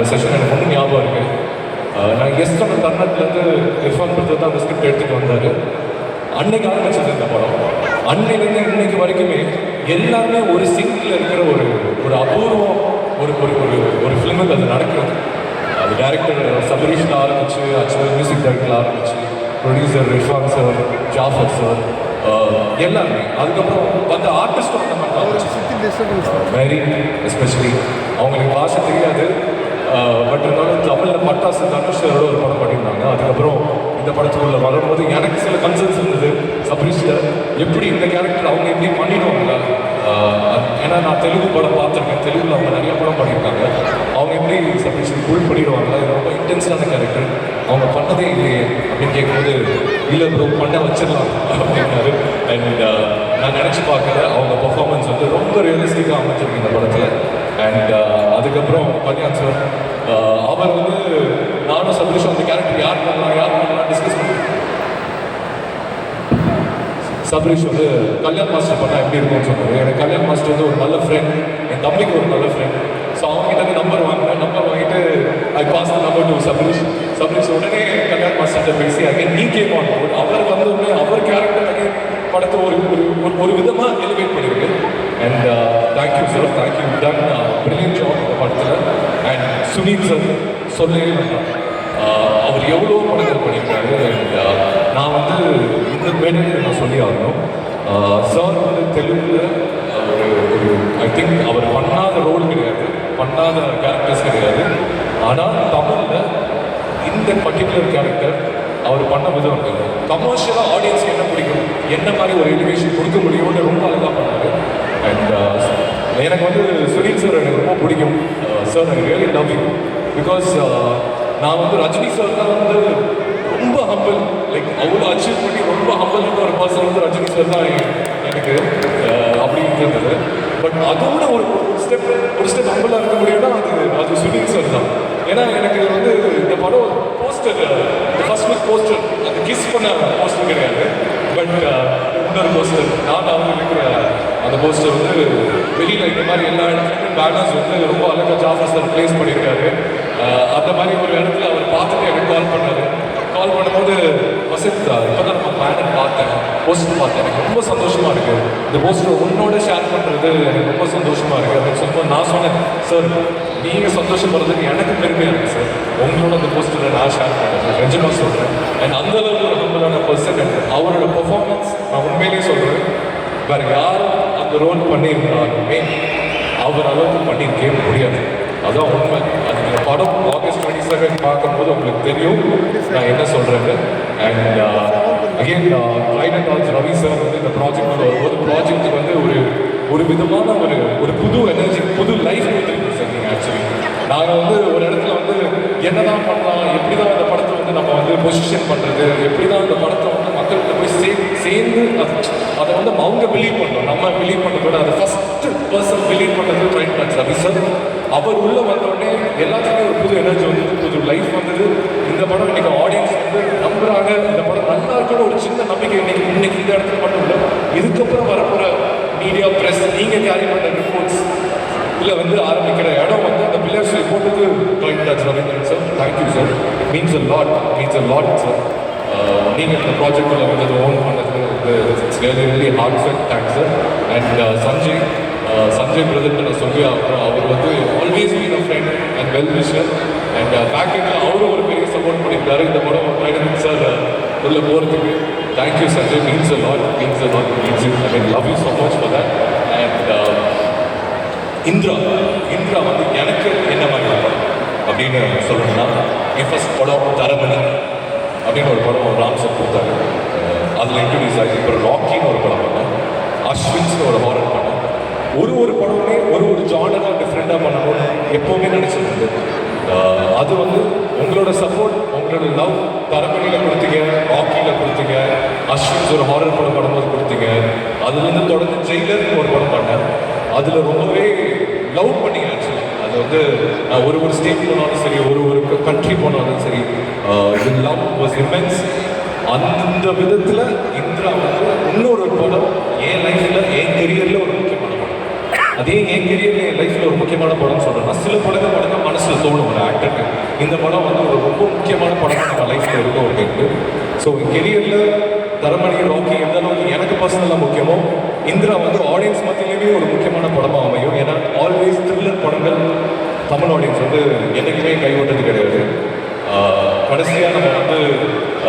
அந்த செஷன் எனக்கு ஒன்றும் ஞாபகம் இருக்கு. அஹ் நான் எஸ் சொன்ன தருணத்துலேருந்து இர்ஃபான் பிரதர் தான் அந்த ஸ்கிரிப்ட் எடுத்துகிட்டு வந்தார். அன்னைக்கு ஆரம்பிச்சது இந்த படம். அன்னையிலேருந்து இன்னைக்கு வரைக்குமே எல்லாருமே ஒரு சிங்கில் இருக்கிற ஒரு ஒரு அபூர்வம் ஒரு ஒரு ஒரு ஒரு ஃபிலிமுக்கு அது நடக்கிறது. அது டேரக்டர் சபரீஷ்ல ஆரம்பிச்சு ஆக்சுவலாக மியூசிக் டைரக்டர் ஆரம்பிச்சு producer Rifan sir Jafar sir எல்லாருமே அதுக்கப்புறம் வந்த ஆர்டிஸ்டும் அந்த மாதிரி மேரி எஸ்பெஷலி அவங்களுக்கு பாஷை தெரியாது. பட் இருந்தாலும் தமிழில் பட்டாசு தனுஷரோட ஒரு படம் பண்ணியிருந்தாங்க. அதுக்கப்புறம் இந்த படத்துக்குள்ள வரும்போது எனக்கு சில கன்சர்ன்ஸ் இருந்தது. சப்ரீஷில் எப்படி இந்த கேரக்டர் அவங்க எப்படி பண்ணிடுவாங்க ஏன்னா நான் தெலுங்கு படம் பார்த்துருக்கேன். தெலுங்குல அவங்க நிறைய படம் பண்ணியிருக்காங்க. அவங்க எப்படி சப்ரீஷ் ஃபுல் பண்ணிடுவாங்க இது ரொம்ப இன்டென்ஸான கேரக்டர் அவங்க பண்ணதே இல்லையே அப்படின்னு கேட்கும்போது இல்லை ப்ரோ பண்ண வச்சிடலாம் அப்படின்னாரு அண்ட் நான் நினச்சி பார்க்கல அவங்க பர்ஃபார்மன்ஸ் வந்து ரொம்ப ரியலிஸ்டிக்காக அமைச்சிருக்கு இந்த படத்தில் அண்ட் அதுக்கப்புறம் கல்யாண் சார் அவர் வந்து நானும் சந்தோஷம் அந்த கேரக்டர் யார் பண்ணலாம் யார் பண்ணலாம் டிஸ்கஸ் பண்ணி சபரிஷ் வந்து கல்யாண் மாஸ்டர் பண்ணால் எப்படி இருக்கும்னு சொன்னார். எனக்கு கல்யாண் மாஸ்டர் வந்து ஒரு நல்ல ஃப்ரெண்ட் என் தம்பிக்கு ஒரு நல்ல ஃப்ரெண்ட் ஸோ அவங்ககிட்ட நம்பர் வாங்கினேன். நம்பர் வாங்கிட்டு I pass number to Sabarish. Sabarish உடனே கல்யாண் மாஸ்டர்கிட்ட பேசி அகைன் நீ கேட்பாங்க அவர் வந்த உடனே அவர் கேரக்டர் அகைன் படத்தை ஒரு ஒரு ஒரு- விதமாக எலிவேட் பண்ணிருக்கு. And thank you sir thank you ton brilliant job இந்த படத்தில். அண்ட் சுனீத் சார் சொல்லவே வேண்டாம். Uh, அவர் எவ்வளோ படங்கள் பண்ணியிருக்காரு. அண்ட் uh, நான் வந்து இதுக்கு மேடையில் நான் சொல்லி ஆகணும் சார் வந்து தெலுங்குல ஒரு ஒரு ஐ திங்க் அவர் பண்ணாத ரோல் கிடையாது. பண்ணாத கேரக்டர்ஸ் கிடையாது. ஆனால் தமிழில் இந்த பர்டிகுலர் கேரக்டர் அவர் பண்ண விதம் இருக்காது கமர்ஷியலாக ஆடியன்ஸ் என்ன பிடிக்கும்? என்ன மாதிரி ஒரு எலிவேஷன் கொடுக்க முடியும்னு ரொம்ப அழகாக பண்ணாரு. அண்ட் எனக்கு வந்து சுனில் சார் எனக்கு ரொம்ப பிடிக்கும். Sir I really love you because நான் வந்து ரஜினி சார் தான் வந்து ரொம்ப ஹம்பிள் லைக் அவ்வளோ அச்சீவ் ரொம்ப ஹம்பிள் ஒரு பர்சன் வந்து ரஜினி சார் தான் எனக்கு அப்படின்னு இருந்தது பட் அதோட ஒரு ஸ்டெப் ஒரு ஸ்டெப் ஹம்பிளாக இருக்க முடியும்னா அது அது சுனில் சார் தான். ஏன்னா எனக்கு வந்து இந்த படம் போஸ்டர் இந்த ஃபர்ஸ்ட் வீக் போஸ்டர் அந்த கிஸ் பண்ண போஸ்டர் கிடையாது. பட் இன்னொரு போஸ்டர் நான் அவங்க இருக்கிற அந்த போஸ்டர் வந்து வெளியில் இந்த மாதிரி எல்லா இடத்துலையும் பேனர்ஸ் வந்து ரொம்ப அழகாக ஜாஃபர் சார் ப்ளேஸ் பண்ணியிருக்காரு. அந்த மாதிரி ஒரு இடத்துல அவர் பார்த்துட்டு எனக்கு கால் பண்ணார். கால் பண்ணும்போது வசந்த் இப்போ தான் நம்ம பேனர் பார்த்தேன் போஸ்டர் பார்த்தேன். எனக்கு ரொம்ப சந்தோஷமா இருக்கு. இந்த போஸ்டர் உன்னோட ஷேர் பண்ணுறது எனக்கு ரொம்ப சந்தோஷமா இருக்கு. அப்படின்னு சொல்லும்போது நான் சொன்னேன் சார் நீங்கள் சந்தோஷப்படுறதுக்கு எனக்கு பெருமையாக இருக்கு சார் உங்களோட அந்த போஸ்டரை நான் ஷேர் பண்ணுறேன் நிஜமாக சொல்கிறேன் அண்ட் அந்த அளவுக்கு ஒரு நம்மளான பர்சன் அவரோட பெர்ஃபார்மன்ஸ் நான் உண்மையிலேயே சொல்கிறேன் வேறு யாரும் அந்த ரோல் பண்ணியிருந்தாலுமே அவர் அளவுக்கு பண்ணியிருக்கே முடியாது. அதுதான் உண்மை. அது படம் ஆகஸ்ட் டுவெண்ட்டி செவன் பார்க்கும்போது உங்களுக்கு தெரியும். நான் என்ன சொல்கிறேன்னு and again right dolls Ravi sir வந்து இந்த ப்ராஜெக்ட் வரும்போது ப்ராஜெக்ட்டுக்கு வந்து ஒரு ஒரு விதமான ஒரு ஒரு புது எனர்ஜி புது லைஃப் கொடுத்துருக்கு சார் நீங்கள் ஆக்சுவலி நாங்கள் வந்து ஒரு இடத்துல வந்து என்னதான் பண்ணலாம் எப்படி தான் இந்த படத்தை வந்து நம்ம வந்து பொசிஷன் பண்ணுறது எப்படி தான் இந்த படத்தை வந்து மக்கள்கிட்ட போய் சே சேர்ந்து அது அதை வந்து அவங்க பிலீவ் பண்ணோம் நம்ம பிலீவ் பண்ணுறதோட அதை ஃபஸ்ட்டு பர்சன் பிலீவ் பண்ணுறது ட்ரை பண்ண ரவி சார் அவர் உள்ள வந்தோடனே எல்லாத்துக்குமே ஒரு புது எனர்ஜி வந்து புது லைஃப் வந்தது. இந்த படம் இன்றைக்கி ஆடியன்ஸ் வந்து நம்புறாங்க. இந்த படம் நல்லா இருக்கணும் ஒரு சின்ன நம்பிக்கை இன்னைக்கு இன்னைக்கு இந்த இடத்துல மட்டும் இல்லை. இதுக்கப்புறம் வரப்போகிற மீடியா ப்ரெஸ் நீங்கள் கேரி பண்ணுற ரிப்போர்ட்ஸ் இல்லை வந்து ஆரம்பிக்கிற இடம் வந்து அந்த பில்லர்ஸ் போட்டது right touch Ravindran sir thank you sir means a lot means a lot sir நீங்கள் இந்த ப்ராஜெக்டில் வந்து அதை ஓன் பண்ணது வந்து it's really really heart felt thanks sir and Sanjay Sanjay பிரதர்கிட்ட நான் சொல்லி அப்புறம் அவர் வந்து always mean a friend and well wisher and பேக்கெட்டில் அவரும் ஒரு பெரிய சப்போர்ட் பண்ணியிருக்காரு. இந்த படம் உள்ளே போகிறதுக்கு thank you Sanjay means a lot means a lot means you I mean love you so much for that and Indira Indira வந்து எனக்கு என்ன மாதிரி படம் அப்படின்னு சொல்லணும்னா என் ஃபஸ்ட் படம் தரமணி அப்படின்னு ஒரு படம் ராம் சார் கொடுத்தாரு. அதில் இன்ட்ரடியூஸ் ஆகி இப்போ ராக்கின்னு ஒரு படம் பண்ணேன். அஸ்வின்ஸ்னு ஒரு ஹாரர் பண்ணேன் ஒரு ஒரு படமுமே ஒரு ஒரு ஜானராக டிஃப்ரெண்ட்டாக பண்ணணும்னு எப்போவுமே நினச்சிருந்தது அது வந்து உங்களோட சப்போர்ட் உங்களோட லவ் தரப்பணியில் கொடுத்தீங்க ஹாக்கியில் கொடுத்தீங்க அஸ்வின்ஸ் ஒரு ஹாரர் படம் பண்ணும்போது கொடுத்தீங்க. அதுலேருந்து தொடர்ந்து ஜெயிலருக்கு ஒரு படம் பண்ணேன். அதில் ரொம்பவே லவ் பண்ணீங்க ஆக்சுவலி அது வந்து நான் ஒரு ஒரு ஸ்டேட் போனாலும் சரி ஒரு ஒரு கண்ட்ரி போனாலும் சரி இது லவ் வாஸ் இமென்ஸ் அந்த விதத்தில் இந்த வந்து இன்னொரு ஒரு படம் என் லைஃப்பில் என் கெரியரில் ஒரு முக்கியமான படம் அதே என் கெரியரில் என் லைஃப்பில் ஒரு முக்கியமான படம்னு சொல்கிறேன் சில படங்கள் படம் தான் மனசில் தோணும் ஒரு ஆக்டருக்கு இந்த படம் வந்து ஒரு ரொம்ப முக்கியமான படம் நம்ம லைஃப்பில் இருக்கும் அப்படின்ட்டு. ஸோ கெரியரில் தரமணி நோக்கி எந்த அளவுக்கு எனக்கு பர்சனலாக முக்கியமோ இந்திரா வந்து ஆடியன்ஸ் மத்தியிலேயுமே ஒரு முக்கியமான படமாக அமையும். ஏன்னா ஆல்வேஸ் த்ரில்லர் படங்கள் தமிழ் ஆடியன்ஸ் வந்து என்றைக்குமே கைவிட கிடையாது கடைசியாக நம்ம வந்து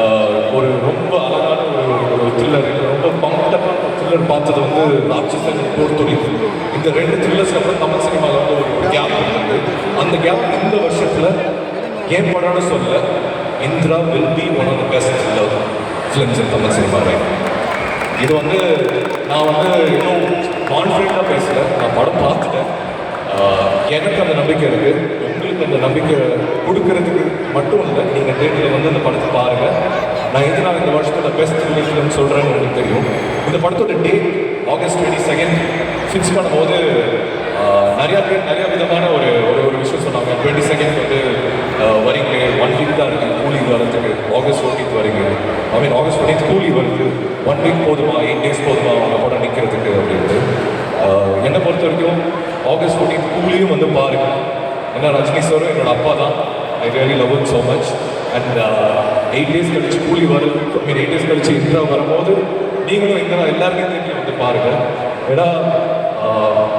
ஆஹ், ஒரு ரொம்ப அழகான ஒரு ஒரு த்ரில்லர் ரொம்ப பம்பட்டமான த்ரில்லர் பார்த்தது வந்து ராட்சசன் போர்த்தொழில் இந்த ரெண்டு த்ரில்லர்ஸ்க்கு அப்புறம் தமிழ் சினிமாவில் வந்து ஒரு கேப் இருக்குது அந்த கேப் இந்த வருஷத்தில் ஏன் படம்னு சொல்ல Indira will be one of the best love films in Tamil cinema இது வந்து நான் வந்து இன்னும் கான்ஃபிடென்ட்டாக பேசல. நான் படம் பார்த்துட்டேன். எனக்கு அந்த நம்பிக்கை இருக்குது உங்களுக்கு அந்த நம்பிக்கை கொடுக்கறதுக்கு மட்டும் இல்லை நீங்கள் தேட்டரில் வந்து அந்த படத்தை பாருங்கள் நான் எது இந்த வருஷத்தோட பெஸ்ட் ஃபிலிம் சொல்கிறேன்னு உங்களுக்கு தெரியும். இந்த படத்தோட date August twenty second fix பண்ணும்போது நிறையா பேர் நிறைய விதமான ஒரு ஒரு ஒரு விஷயம் சொன்னாங்க. டுவெண்ட்டி செகண்ட் வந்து வரீங்க ஒன் வீக் தான் இருக்குது கூலி வரதுக்கு ஆகஸ்ட் ஃபோர்டீன்த் வரீங்க ஐ மீன் ஆகஸ்ட் ஃபோர்டீன்த் கூலி வருது. ஒன் வீக் போதுமா? எயிட் டேஸ் போதுமா? அவங்க கூட நிற்கிறதுக்கு அப்படின்ட்டு. என்னை பொறுத்த வரைக்கும் ஆகஸ்ட் ஃபோர்டீன்த் கூலியும் வந்து பாருங்க ஏன்னா ரஜினி சாரும் என்னோட அப்பா தான். I really love so much and eight days கழிச்சு கூலி வரும். ஐ மீன் எயிட் டேஸ் கழிச்சு இந்திரா வரும்போது நீங்களும் இந்திரா எல்லாருமே வந்து பாருங்க. ஏன்னா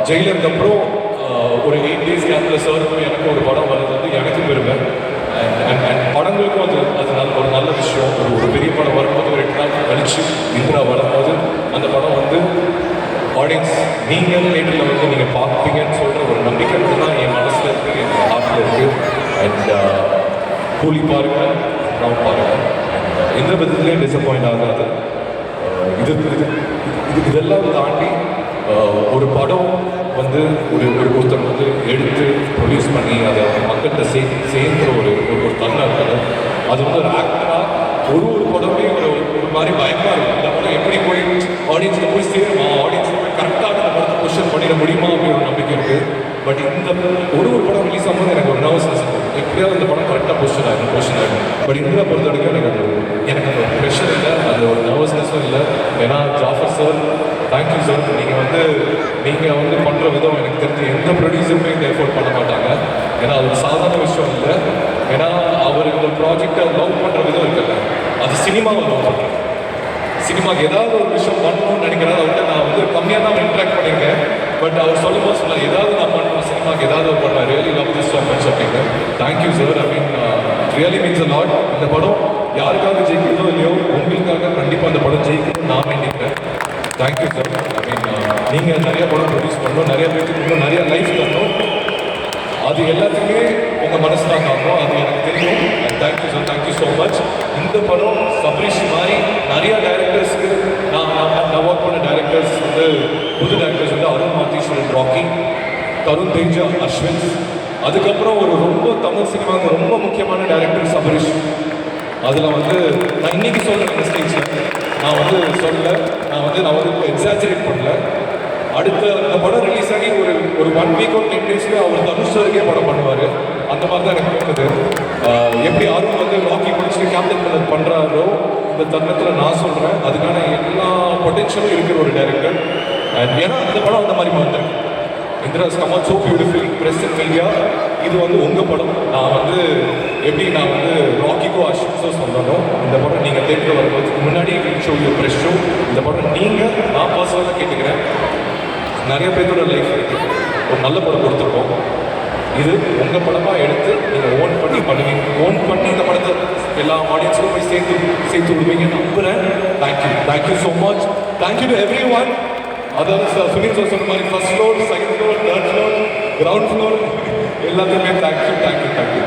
ஜெயிலருக்கு அப்புறம் ஆஹ் ஒரு எயிட் டேஸ் கேப்பில் சாருக்கும் எனக்கு ஒரு படம் வர்றது வந்து எனக்கு பெருமை அண்ட் அண்ட் அண்ட் படங்களுக்கும் அது அது நல்ல ஒரு நல்ல விஷயம் ஒரு ஒரு பெரிய படம் வரும்போது ஒரு எட்டு நாள் கழிச்சு இந்திரா வரும்போது அந்த படம் வந்து ஆடியன்ஸ் நீங்கள் தேட்டரில் வந்து நீங்கள் பார்ப்பீங்கன்னு சொல்கிற ஒரு நம்பிக்கை மட்டும் தான் என் மனசில் இருக்குது என் ஹார்ட்டில் இருக்குது அண்ட் கூலி பாருங்கள் நான் பாருங்கள் அண்ட் எந்த விதத்துலேயும் டிசப்பாயிண்ட் ஆகாது அஹ் இது இது இதெல்லாம் தாண்டி ஒரு படம் வந்து ஒரு ஒரு ஒருத்தர் வந்து எடுத்து ப்ரொடியூஸ் பண்ணி அதை மக்கள்கிட்ட சே சேர்ந்த ஒரு ஒரு தன்மை இருக்குது அது வந்து ஒரு ஆக்டராக ஒரு ஒரு படமே ஒரு ஒரு மாதிரி பயமாக இருக்கும். இந்த படம் எப்படி போய் ஆடியன்ஸில் போய் சேருமா? ஆடியன்ஸில் போய் கரெக்டாக அந்த படத்தை கொஸ்டின் பண்ணிட முடியுமா? அப்படின்னு ஒரு நம்பிக்கை இருக்குது பட் இந்த ஒரு ஒரு படம் ரிலீஸ் ஆகும்போது எனக்கு ஒரு நர்வஸ்னஸ் இருக்கும். எப்படியாவது இந்த படம் கரெக்டாக பொசிஷன் ஆகும் பொசிஷன் ஆகும் பட் இந்த பொறுத்த வரைக்கும் எனக்கு அது எனக்கு அந்த ஒரு ப்ரெஷர் இல்லை அது ஒரு நர்வஸ்னஸும் இல்லை ஏன்னா ஜாஃபர் சார் தேங்க்யூ சார் நீங்கள் வந்து நீங்கள் வந்து பண்ணுற விதம் எனக்கு தெரிஞ்சு எந்த ப்ரொடியூசருமே இந்த எஃபோர்ட் பண்ண மாட்டாங்க ஏன்னா அது சாதாரண விஷயம் இல்லை. ஏன்னா அவர் இந்த ப்ராஜெக்டை லவ் பண்ணுற விதம் இருக்குல்ல அது சினிமாவை லவ் பண்ணுறேன் சினிமாவுக்கு ஏதாவது ஒரு விஷயம் பண்ணணும்னு நினைக்கிறேன் அவர்கிட்ட நான் வந்து கம்மியாக தான் இன்ட்ராக்ட் பண்ணியிருக்கேன். பட் அவர் சொல்லும் போது சொன்னார் ஏதாவது நான் பண்ணணும் சினிமாக்கு ஏதாவது ஒரு பண்ண really love this so much அப்படின்னு thank you sir I mean really means a lot இந்த படம் யாருக்காக ஜெயிக்கிறதோ இல்லையோ உங்களுக்காக கண்டிப்பாக அந்த படம் ஜெயிக்கணும்னு நான் வேண்டிக்கிறேன். தேங்க்யூ சார் ஐ மீன் நீங்கள் நிறைய படம் ப்ரொடியூஸ் பண்ணணும் நிறைய பேருக்கு இன்னும் நிறைய லைஃப் தரணும். அது எல்லாத்துக்குமே உங்கள் மனசு தான் காரணம் அது எனக்கு தெரியும். Thank you sir thank you so much இந்த படம் சபரிஷ் மாதிரி நிறைய டேரக்டர்ஸ்க்கு நான் நான் ஒர்க் பண்ண டேரக்டர்ஸ் வந்து புது டேரக்டர்ஸ் வந்து அருண் மாத்தீஸ்வரன் ராக்கி தருண் தேஜா அஸ்வின். அதுக்கப்புறம் ஒரு ரொம்ப தமிழ் சினிமாவுக்கு ரொம்ப முக்கியமான டேரக்டர் சபரிஷ் அதில் வந்து நான் இன்னைக்கு சொல்கிறேன் நான் வந்து சொல்லலை. நான் வந்து நான் வந்து எக்ஸாஜரேட் பண்ணல. அடுத்த அந்த படம் ரிலீஸ் ஆகி ஒரு ஒரு ஒன் வீக் ஒன் டென் அவர் தனுஷ் சாருக்கே படம் பண்ணுவார். அந்த மாதிரி தான் எனக்கு தோணுது எப்படி ஆர்வம் வந்து ராக்கி முடிச்சுட்டு கேப்டன் கலர் பண்ணுறாரோ இந்த தருணத்தில் நான் சொல்கிறேன் அதுக்கான எல்லா பொட்டென்ஷியலும் இருக்கிற ஒரு டைரக்டர் ஏன்னா அந்த படம் அந்த மாதிரி வந்திருக்கு Indira's Kamal so beautiful press in media இது வந்து உங்கள் படம். நான் வந்து எப்படி நான் வந்து ராக்கிக்கோ அஷ்மிஸோ சொல்லணும் இந்த படம் நீங்கள் தேட்டர் வரும்போது முன்னாடி ஷோ யூ ப்ரெஷ் ஷோ இந்த படம் நீங்கள் நான் பர்சனலாக கேட்டுக்கிறேன். நிறைய பேர்த்தோட லைஃப் இருக்கு. ஒரு நல்ல படம் கொடுத்துருக்கோம். இது உங்கள் படமாக எடுத்து நீங்கள் ஓன் பண்ணி பண்ணுவீங்க. ஓன் பண்ணி இந்த படத்தை எல்லா ஆடியன்ஸுக்கும் போய் சேர்த்து சேர்த்து விடுவீங்கன்னு நம்புகிறேன் thank you thank you so much thank you to everyone அதாவது சார் சுனில் சார் சொன்ன மாதிரி first floor second floor third floor ground floor எல்லாத்துக்குமே thank you thank you thank you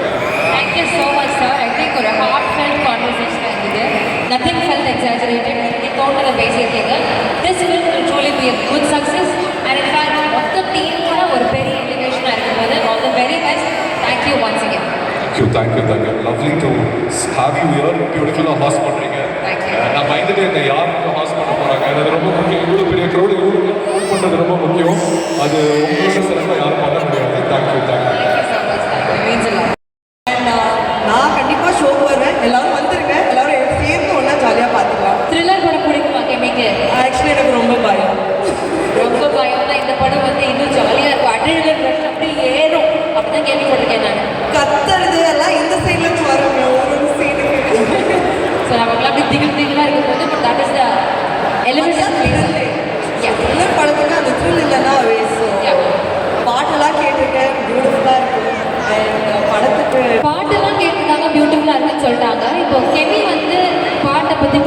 thank thank you thank you lovely to have you here பியூட்டிஃபுல்லாக host பண்ணுறீங்க நான் பயந்துட்டு இருந்தேன். யார் ஹாஸ் பண்ண போகிறாங்க அது ரொம்ப முக்கியம். இவ்வளோ பெரிய க்ரௌடு பண்ணுறது ரொம்ப முக்கியம். அது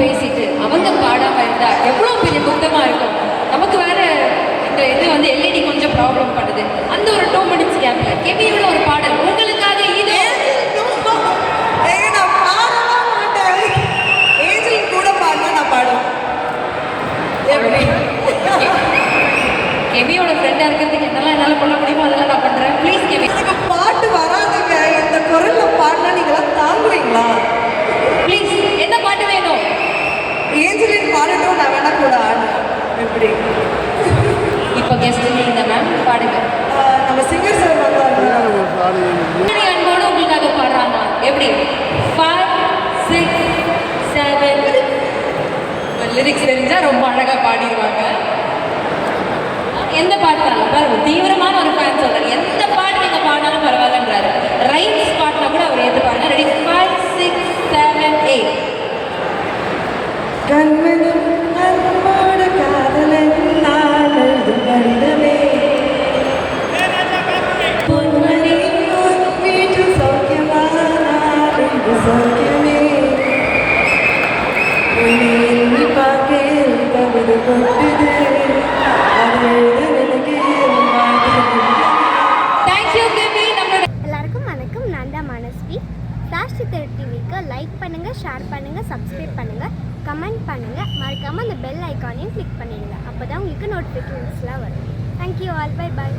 பேசிட்டு அவங்க பாடாமல் இருந்தா எவ்வளோ பெரிய புத்தமாக இருக்கும். நமக்கு வேற இந்த இது வந்து எல்இடி கொஞ்சம் ப்ராப்ளம் பண்ணுது அந்த ஒரு பாடுங்க. நம்ம சிங்கர் சார் அன்போடு உங்களுக்காக பாடுறாங்க எப்படி? ஃபைவ் சிக்ஸ் செவன் லிரிக்ஸ் தெரிஞ்சால் ரொம்ப அழகாக பாடிடுவாங்க எந்த பாட்டு பாருங்க தீவிரமான ஒரு ஃபேன் சொல்கிறேன் சப்ஸ்கிரைப் பண்ணுங்கள் கமெண்ட் பண்ணுங்கள் மறக்காமல் அந்த பெல் ஐக்கானையும் கிளிக் பண்ணிடுங்க. அப்போ தான் உங்களுக்கு நோட்டிஃபிகேஷன்ஸ்லாம் வரும். Thank you all by by